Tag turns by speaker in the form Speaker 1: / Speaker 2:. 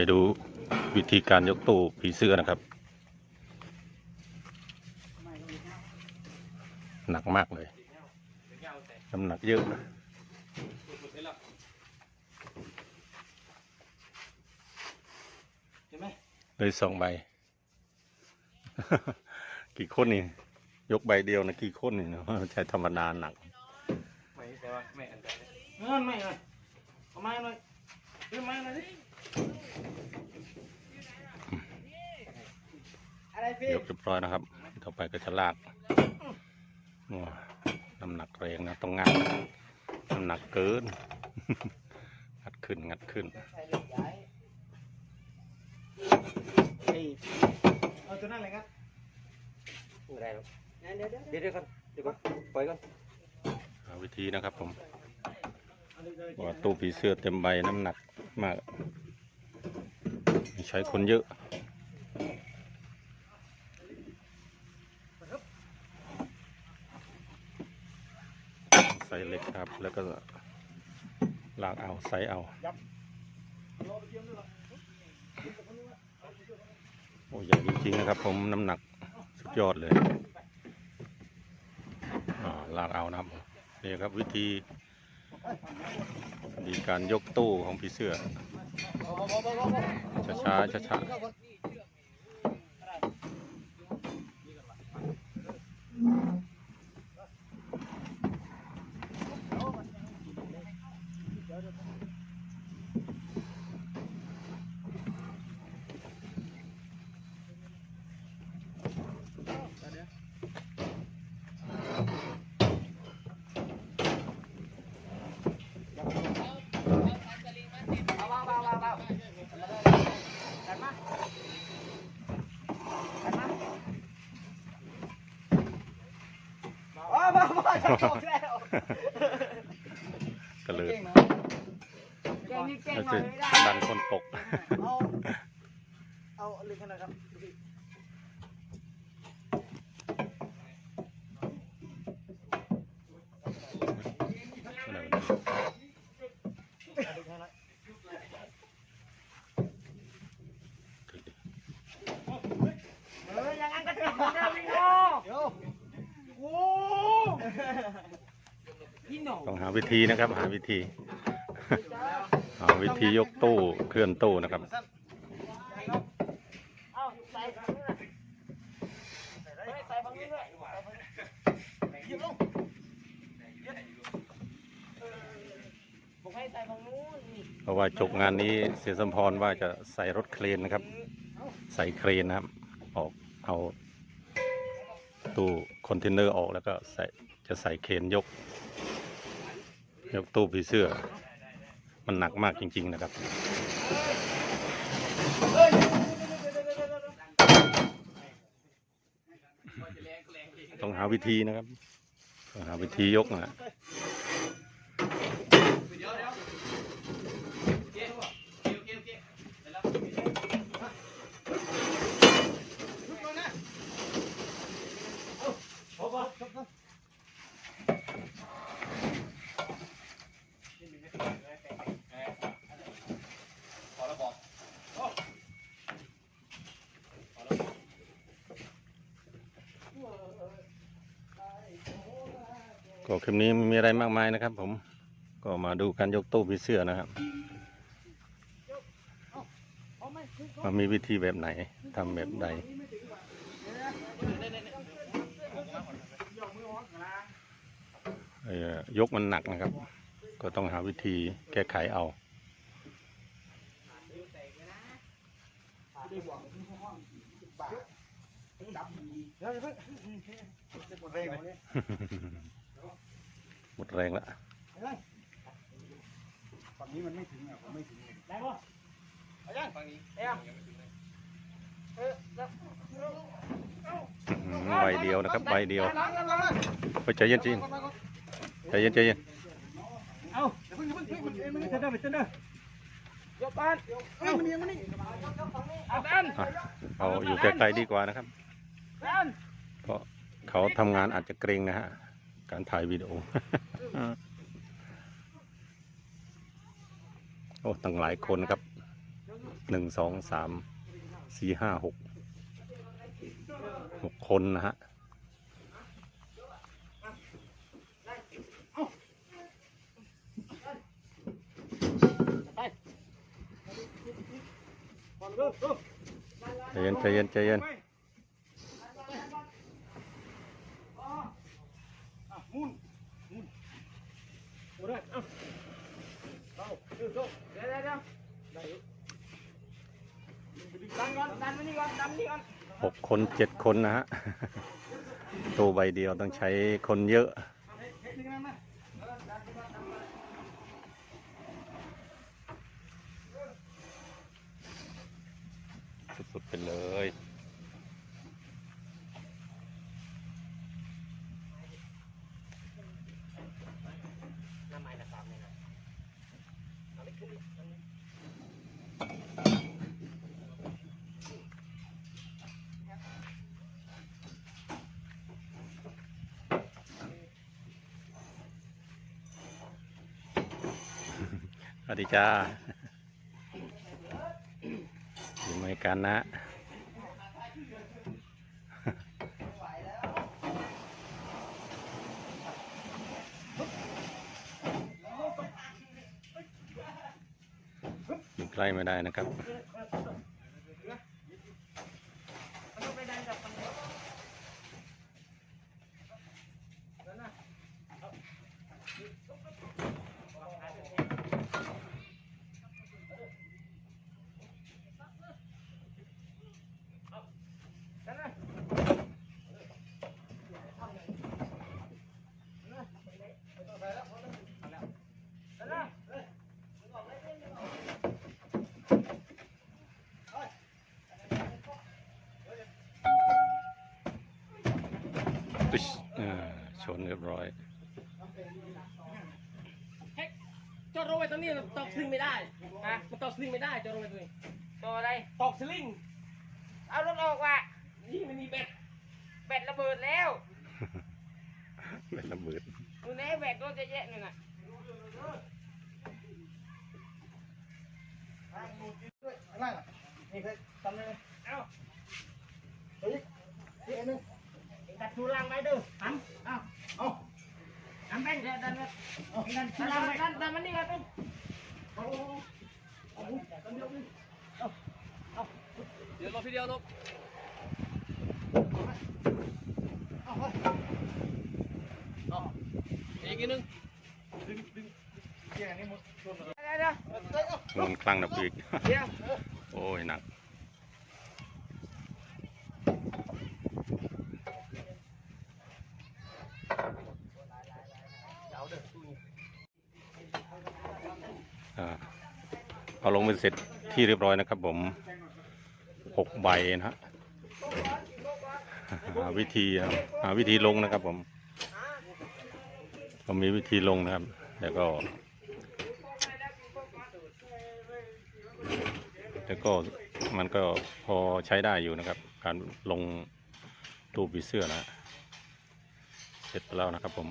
Speaker 1: ไปดูวิธีการยกตู้ผีเสื้อนะครับ หนักมากเลย น้ำหนักเยอะ
Speaker 2: ใช่ไหม
Speaker 1: เลยสองใบ กี่คนนี่ ยกใบเดียวนะกี่คนนี่นะใช้ธรรมดาหนัก
Speaker 2: ไม่แต่ว่าไม่อันตรายเงินไม่เลยเอาไม้หน่อยซื้อไม้หน่อยดิอะไรพี่
Speaker 1: ยกเรียบร้อยนะครับ ต่อไปก็จะลากโอ้น้ำหนักแรงนะต้องงัดน้ำหนักเกิน งัดขึ้นงัดขึ้น
Speaker 2: ใส่เหล็กใหญ่เฮ้ยเอาตัวนั้นเลยครับ
Speaker 3: ไม่ได้หรอก
Speaker 2: เดี๋ยวเดี๋ยวเดี๋ยว
Speaker 3: เดี๋ยวเดี๋ยวก่อนเดี๋ยวก่อนปล่อยก่อน
Speaker 1: หาวิธีนะครับผม
Speaker 2: เอาเลยเลย
Speaker 1: ว่าตู้ผีเสื้อเต็มใบน้ำหนักมาก ใช้คนเยอะ ใส่ เล็กครับ แล้วก็ลากเอาใส่เอาโอ้ใหญ่จริงๆนะครับ ผมน้ำหนักสุดยอดเลยลากเอานะครับนี่ครับวิธีวิธีการยกตู้ของผีเสื้อช้าๆช้าๆ ก็เลย
Speaker 2: เก่งนะเก่งนี่เก่ง
Speaker 1: ก็
Speaker 2: หน่
Speaker 1: จะ
Speaker 2: อยไม่ได้
Speaker 1: ดันคนตก
Speaker 2: เอาเอาลึกขนาดครับพี่เอาลึกขนาดเอออย่างนั้นก็ติดเหมือนเดิมพี่โง่เดี๋ยวโอ้พี่หนู
Speaker 1: ต้องหา วิธีนะครับ หาวิธี หาวิธียกตู้เคลื่อนตู้นะครับ
Speaker 2: เอาใส่ฝั่งนู้นน่ะเฮ้ยใส่ฝั่งนู้นด้วยใส่ฝั่งนู้นหยิบลงหยิบเออบอกให้ใส่ฝั่งนู้นนี่
Speaker 1: เพราะว่าจบงานนี้เสียสมพรว่าจะใส่รถเครนนะครับ ใส่เครนนะครับ ออกเอาตู้คอนเทนเนอร์ออกแล้วก็ใส่จะใส่เครนยก ยกตู้ผีเสื้อ มันหนักมากจริง ๆ นะครับ ต้องหาวิธีนะครับ หาวิธียกนะ ก็คลิปนี้ไม่มีอะไรมากมายนะครับ ผมก็มาดูการยกตู้ผีเสื้อนะครับว่ามีวิธีแบบไหนทำแบบใดยกมันหนักนะครับ ก็ต้องหาวิธีแก้ไขเอา
Speaker 2: เหมดแรงลย
Speaker 1: หมดแรงละ
Speaker 2: ฝั่งนี้มันไม่ถึงอะผมไม่ถึงแรงป่ะอายังฝั่งนี้เอายังเออแล้ว
Speaker 1: อื้อหือใบเดียวนะครับใบเดียวไปใจเย็นจริงใจเย็นใจเย็น
Speaker 2: เอาอย่าเพิ่งเพิ่งเพิ่งมันเอ็นมันเอ็นเด้อเอ็นยกบ้านเอ้ยมันเอียงมันนี่เอา
Speaker 1: อยู่ใกล้ๆดีกว่านะครับเพราะเขาทำงานอาจจะเกรงนะฮะ การถ่ายวิดีโอ โอ้ตั้งหลายคนครับ หนึ่งสองสามสี่ห้าหกหกคนนะฮะ
Speaker 2: ไปก่อนเริ่มเริ่ม
Speaker 1: ใจเย็นใจเย็นใจเย็น
Speaker 2: อะหมุนหมุนหมุนเลยเอ้า เอาเร็วๆเดี๋ยวเดี๋ยวเดี๋ยวได้อยู่ดันก่อนดันมานี่ก่อนดันนี่ก่อน
Speaker 1: หกคนเจ็ดคนนะฮะ ตัวใบเดียวต้องใช้คนเยอะ สุดๆไปเลย
Speaker 2: น้ำไม้นะสามเลยนะเอาไปขึ้นอันนี้
Speaker 1: สวัส ดีจ้าอยู่ไม่กันนะอยู่ใกล้ไม่ได้นะครับ
Speaker 2: มันต้องไปดันจากฝั่งนี้นั่นน่ะนั่นน่ะนั่นน่ะ
Speaker 1: ตึ๊ชอ่าชนเรียบร้อย
Speaker 2: เฮ้ยจอดรถไว้ตรงนี้มันตอกสลิงไม่ได้ฮะมันตอกสลิงไม่ได้จอดรถไว้ตรงนี้ตอกอะไรตอกสลิงเอารถออกว่ะนี่มันมีแบตแบตระเบิดแล้ว
Speaker 1: เป็นระเบิด
Speaker 2: ดูแน่แบตรถจะแยะนี่น่ะนี่เคยทำเลยเอ้าเฮ้ยนี่อันนึง ดชูรังไว้ดูทำเอ้าเอาทำไปเดี๋ยวดันไปดันชูรังไปดันดันมันนี่ก่อนดูเอาเอาเอาเดียวนี่เอาเอาเดี๋ยวรอพี่เดียวลบเอาเอาอีกนิดนึงดึงดึงเกี่ยนี่หมดเดี๋ยวเดี๋ยวเดี๋ยว
Speaker 1: มันคลั่งนะปีกโอ้ยหนัก
Speaker 2: เอาเด้อตู้นี้
Speaker 1: อ่า เอาลงเป็นเสร็จที่เรียบร้อยนะครับผมหกใบนะฮะหาวิธีหาวิธีลงนะครับผมก็มีวิธีลงนะครับ แล้วก็ แล้วก็มันก็พอใช้ได้อยู่นะครับ การลงตู้ปีเสื้อนะ เสร็จไปแล้วนะครับผม